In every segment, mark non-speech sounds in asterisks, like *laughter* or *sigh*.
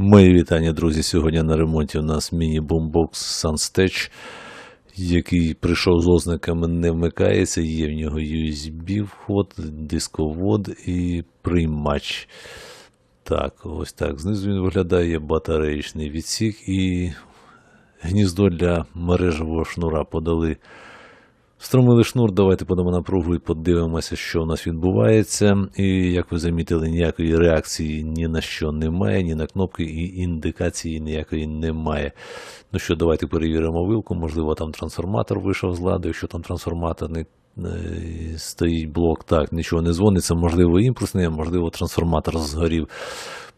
Мої вітання, друзі. Сьогодні на ремонті у нас міні-бумбокс Sunstage, який прийшов з ознаками не вмикається. Є в нього USB вход, дисковод і приймач. Так, ось так. Знизу він виглядає батареїчний відсік і гніздо для мережевого шнура подали. Встромили шнур, давайте подамо напругу і подивимося, що у нас відбувається. І як ви замітили, ніякої реакції ні на що немає, ні на кнопки, і індикації ніякої немає. Ну що, давайте перевіримо вилку. Можливо, там трансформатор вийшов з ладу, якщо там трансформатор не е, стоїть блок, так, нічого не дзвониться, можливо, імпульсний, а можливо, трансформатор згорів.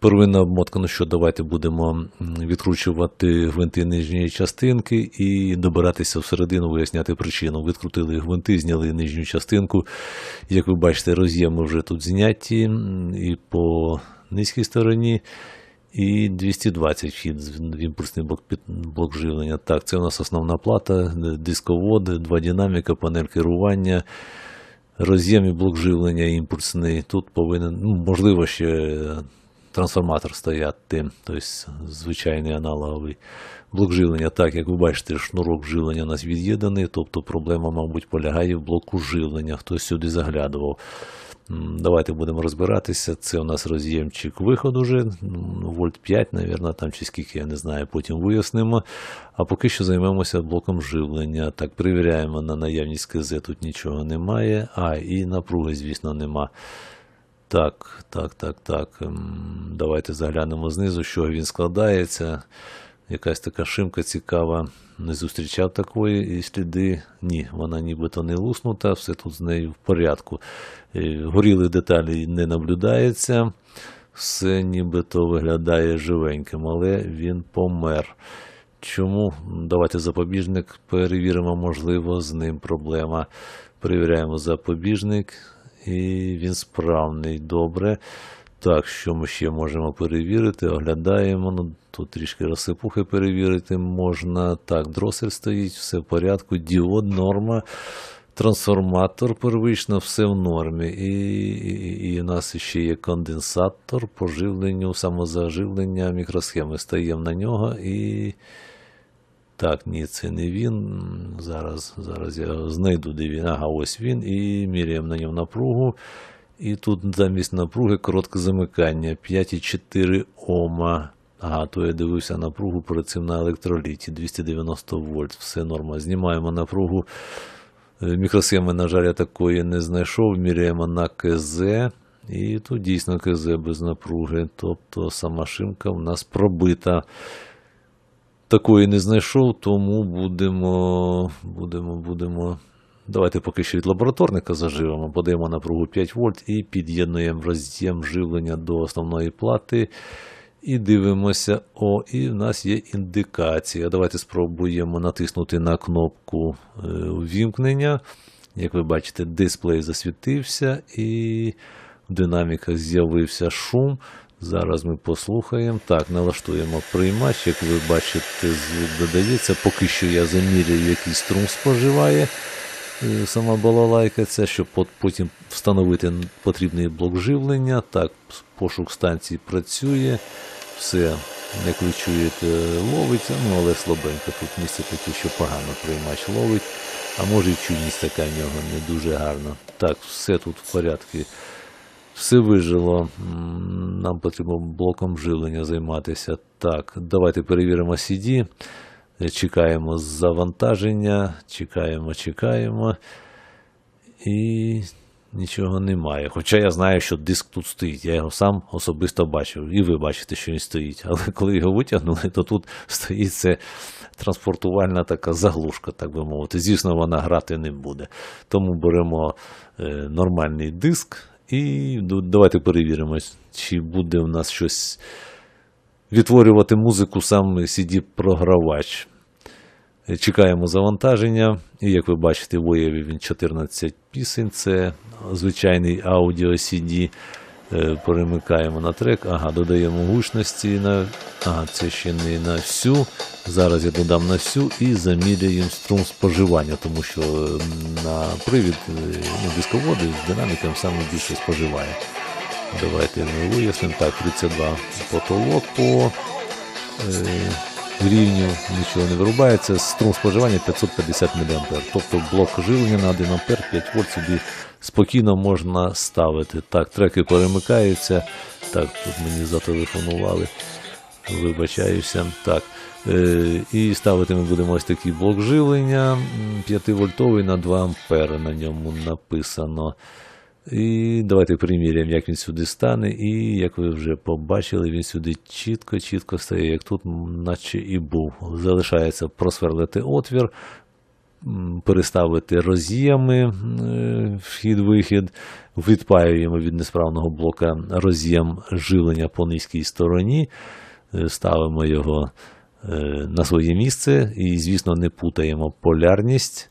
Первинна обмотка, ну що, давайте будемо відкручувати гвинти нижньої частинки і добиратися всередину, виясняти причину. Відкрутили гвинти, зняли нижню частинку. Як ви бачите, роз'єми вже тут зняті і по низькій стороні. І 220 вхід в імпульсний блок, блок живлення. Так, це у нас основна плата, дисковод, два динаміка, панель керування, роз'єм і блок живлення імпульсний. Тут повинен, ну, можливо, ще трансформатор стояти, тобто звичайний аналоговий блок живлення. Так, як ви бачите, шнурок живлення у нас від'єднаний, тобто проблема, мабуть, полягає в блоку живлення. Хтось сюди заглядував. Давайте будемо розбиратися. Це у нас роз'ємчик виход уже, м, вольт 5, мабуть, там чи скільки, я не знаю, потім вияснимо. А поки що займемося блоком живлення. Так, перевіряємо на наявність КЗ, тут нічого немає. А, і напруги, звісно, нема. Так, так, так, так. Ем, Давайте заглянемо знизу, що він складається. Якась така шимка цікава. Не зустрічав такої і сліди. Ні, вона нібито не луснута, все тут з нею в порядку. Е, Горілих деталей не наблюдається. Все нібито виглядає живеньким, але він помер. Чому? Давайте запобіжник перевіримо, можливо, з ним проблема. Перевіряємо запобіжник, і він справний. Добре. Так, що ми ще можемо перевірити? Оглядаємо. Ну, тут трішки розсипухи перевірити можна. Так, дросель стоїть, все в порядку. Діод, норма. Трансформатор первично, все в нормі. І, і, і у нас ще є конденсатор по живленню, самозаживлення мікросхеми. Стаємо на нього і. Так, ні, це не він. Зараз, зараз я знайду, де він. Ага, ось він. І міряємо на ньому напругу. І тут замість напруги коротке замикання 5,4 Ома. Ага, то я дивився напругу перед цим на електроліті 290 вольт. Все норма. Знімаємо напругу. Е, Мікросхеми, на жаль, я такої не знайшов. Міряємо на КЗ. І тут дійсно КЗ без напруги. Тобто сама шимка в нас пробита. Такої не знайшов, тому будемо, будемо, будемо. Давайте поки що від лабораторника заживемо, подаємо напругу 5 вольт і під'єднуємо роз'єм живлення до основної плати. І дивимося. О, і в нас є індикація. Давайте спробуємо натиснути на кнопку е, ввімкнення. Як ви бачите, дисплей засвітився і в динаміках з'явився шум. Зараз ми послухаємо. Так, налаштуємо приймач. Як ви бачите, додається. Поки що я заміряю, який струм споживає е, сама балалайка. Це щоб потім встановити потрібний блок живлення. Так, пошук станції працює. Все, як ви чуєте, ловиться, ну але слабенько. Тут місце таке, що погано приймач ловить. А може і чуйність така в нього не дуже гарна. Так, все тут в порядку. Все вижило. Нам потрібно блоком живлення займатися. Так, давайте перевіримо CD. Чекаємо завантаження, чекаємо, чекаємо. І нічого немає. Хоча я знаю, що диск тут стоїть. Я його сам особисто бачив. І ви бачите, що він стоїть. Але *laughs* коли його витягнули, то тут стоїть це транспортувальна така заглушка, так би мовити. Звісно, вона грати не буде. Тому беремо е, нормальний диск і давайте перевіримо, чи буде в нас щось відтворювати музику сам CD-програвач. Чекаємо завантаження. І як ви бачите, виявив він 14 пісень. Це звичайний аудіо CD. Е, Перемикаємо на трек. Ага, додаємо гучності на. Ага, це ще не на всю. Зараз я додам на всю і заміряємо струм споживання, тому що на привід е, ну, дисководи з динаміком саме більше споживає. Давайте ми вияснимо. Так, 32 потолок по е, рівнів, нічого не вирубається. Струм споживання 550 мА. Тобто блок живлення на 1 А 5 вольт собі спокійно можна ставити. Так, треки перемикаються. Так, тут мені зателефонували. Вибачаюся. Так. Е, і ставити ми будемо ось такий блок живлення 5 вольтовий на 2 ампери на ньому написано. І давайте приміряємо, як він сюди стане. І як ви вже побачили, він сюди чітко-чітко стає, як тут, наче і був. Залишається просверлити отвір, переставити роз'єми е, вхід-вихід, відпаюємо від несправного блока роз'єм живлення по низькій стороні, е, ставимо його е, на своє місце і, звісно, не путаємо полярність.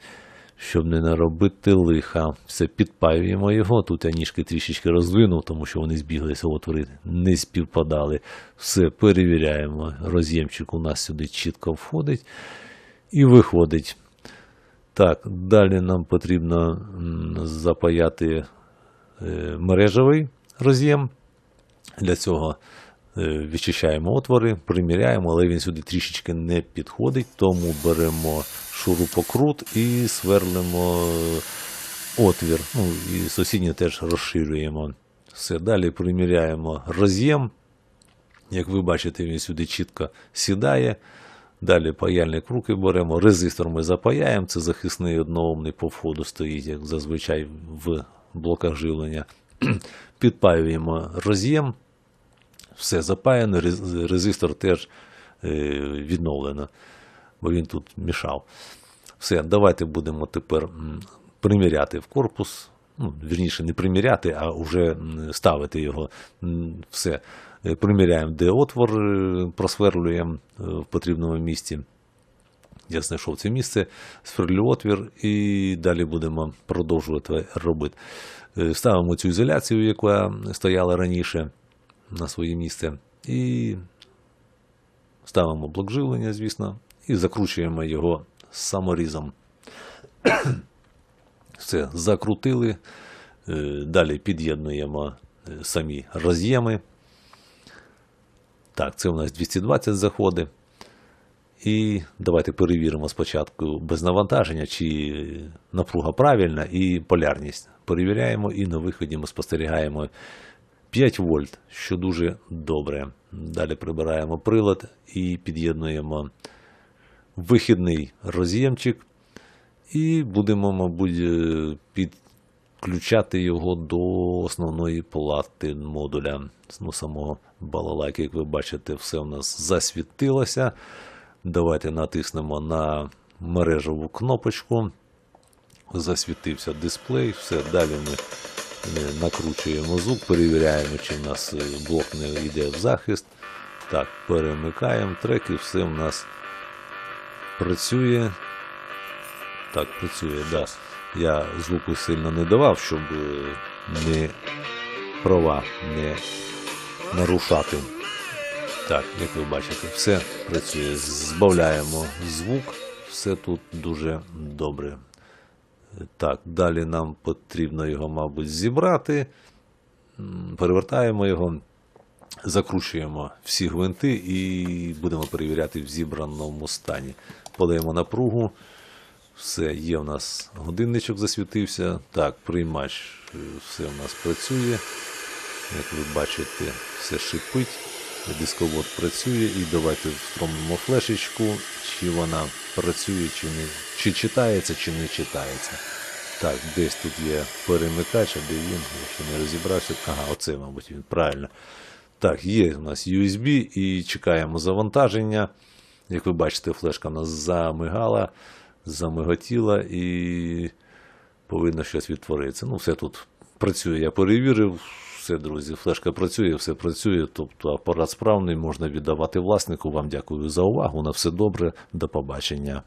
Щоб не наробити лиха, все підпаюємо його. Тут я ніжки трішечки роздвинув, тому що вони збіглися, отвори не співпадали. Все перевіряємо. Роз'ємчик у нас сюди чітко входить і виходить. Так, далі нам потрібно запаяти е, мережевий роз'єм. Для цього відчищаємо отвори, приміряємо, але він сюди трішечки не підходить, тому беремо шурупокрут і сверлимо е, отвір. Ну, і сусідній теж розширюємо. Все, далі приміряємо роз'єм. Як ви бачите, він сюди чітко сідає. Далі паяльник руки беремо. Резистор ми запаяємо. Це захисний одноомний по входу стоїть, як зазвичай в блоках живлення. *clears throat* Підпаюємо роз'єм. Все запаяно, резистор теж е, відновлено, бо він тут мішав. Все, давайте будемо тепер приміряти в корпус. Ну, вірніше, не приміряти, а вже ставити його. Все. Е, Приміряємо, де отвор, е, просверлюємо в потрібному місці. Я знайшов це місце, сверлю отвір і далі будемо продовжувати робити. Ставимо цю ізоляцію, яка стояла раніше на своє місце, і ставимо блок живлення, звісно, і закручуємо його саморізом. *coughs* Все, закрутили. Е, Далі під'єднуємо е, самі роз'єми. Так, це у нас 220 заходи. І давайте перевіримо спочатку без навантаження, чи напруга правильна і полярність. Перевіряємо і на виході ми спостерігаємо 5 вольт, що дуже добре. Далі прибираємо прилад і під'єднуємо вихідний роз'ємчик. І будемо, мабуть, е, підключати його до основної плати модуля. Ну, самого балалайки, як ви бачите, все у нас засвітилося. Давайте натиснемо на мережеву кнопочку. Засвітився дисплей. Все, далі ми накручуємо звук, перевіряємо, чи в нас е, блок не йде в захист. Так, перемикаємо треки, все в нас працює. Так, працює, да. Я звуку сильно не давав, щоб е, не права не нарушати. Так, як ви бачите, все працює. Збавляємо звук, все тут дуже добре. Так, далі нам потрібно його, мабуть, зібрати. Перевертаємо його, закручуємо всі гвинти і будемо перевіряти в зібраному стані. Подаємо напругу. Все, є в нас годинничок засвітився. Так, приймач, е, все в нас працює. Як ви бачите, все шипить. Дисковод працює. І давайте встромимо флешечку, чи вона працює, чи не чи читається, чи не читається. Так, десь тут є перемикач, а де він, якщо не розібрався. Ага, оце, мабуть, він правильно. Так, є у нас USB і чекаємо завантаження. Як ви бачите, флешка у нас замигала, замиготіла і повинно щось відтворитися. Ну, все тут працює, я перевірив. Все, друзі, флешка працює, все працює. Тобто апарат справний, можна віддавати власнику. Вам дякую за увагу. На все добре, до побачення.